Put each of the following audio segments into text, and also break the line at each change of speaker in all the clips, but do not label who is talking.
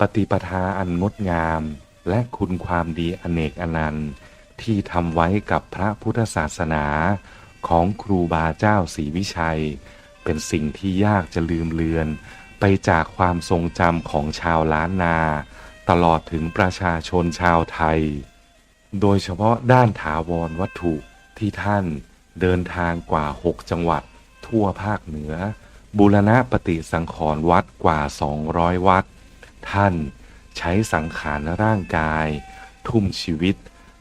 ปฏิปทาอันงดงาม และคุณความดีอเนกอนันต์ ที่ทำไว้กับพระพุทธศาสนาของครูบาเจ้าศรีวิชัย เป็นสิ่งที่ยากจะลืมเลือน ไปจากความทรงจำของชาวล้านนา ตลอดถึงประชาชนชาวไทย โดยเฉพาะด้านถาวรวัตถุที่ท่านเดินทางกว่า 6 จังหวัด ทั่วภาคเหนือ บูรณะปฏิสังขรณ์วัดกว่า 200 วัด ท่าน ใช้สังขารร่างกาย ทุ่มชีวิต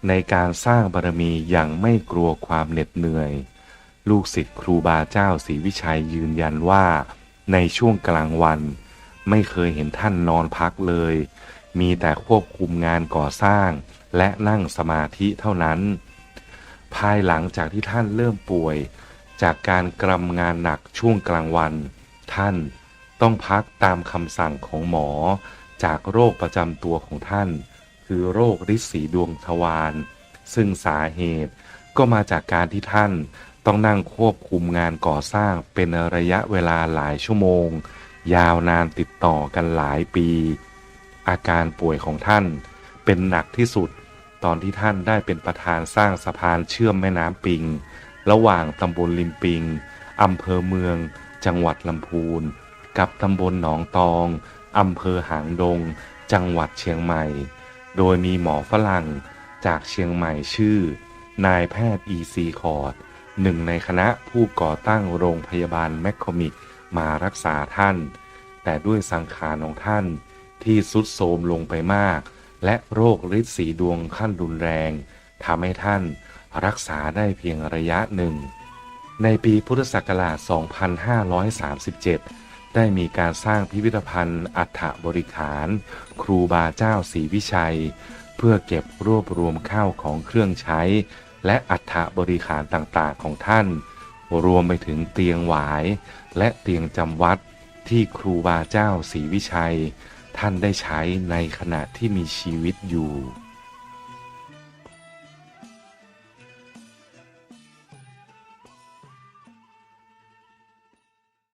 ในการสร้างบารมีอย่างไม่กลัวความเหน็ดเหนื่อย ลูกศิษย์ครูบาเจ้าศรีวิชัยยืนยันว่า ในช่วงกลางวัน ไม่เคยเห็นท่านนอนพักเลย มีแต่ควบคุมงานก่อสร้าง และนั่งสมาธิเท่านั้น ภายหลังจากที่ท่านเริ่มป่วย จากการกรำงานหนักช่วงกลางวัน ท่าน ต้องพักตามคำสั่งของหมอ จากโรคประจำตัวของท่าน คือโรคริดสีดวงทวารซึ่งสาเหตุก็มาจากการที่ท่านต้องนั่งควบคุมงานก่อสร้างเป็นระยะเวลาหลายชั่วโมง ยาวนานติดต่อกันหลายปี อาการป่วยของท่านเป็นหนักที่สุด ตอนที่ท่านได้เป็นประธานสร้างสะพานเชื่อมแม่น้ำปิง ระหว่างตำบลลิมปิงอำเภอเมือง จังหวัดลำพูน กับตำบลหนองตองอำเภอหางดง จังหวัดเชียงใหม่ โดยมีหมอฝรั่งจากเชียงใหม่ชื่อ นายแพทย์อีซีคอร์ดหนึ่งในคณะผู้ก่อตั้งโรงพยาบาลแมคคอมิกมารักษาท่าน แต่ด้วยสังขารของท่านที่สุดโทรมลงไปมาก และโรคฤทธิ์สีดวงขั้นรุนแรงทำให้ท่านรักษาได้เพียงระยะหนึ่ง ในปีพุทธศักราช 2537 ได้มีการสร้างพิพิธภัณฑ์อัฐบริขาร ครูบาเจ้าศรีวิชัย เพื่อเก็บรวบรวมข้าวของเครื่องใช้ และอัฐบริขารต่างๆของท่าน รวมไปถึงเตียงหวาย และเตียงจำวัดที่ครูบาเจ้าศรีวิชัย ท่านได้ใช้ในขณะที่มีชีวิตอยู่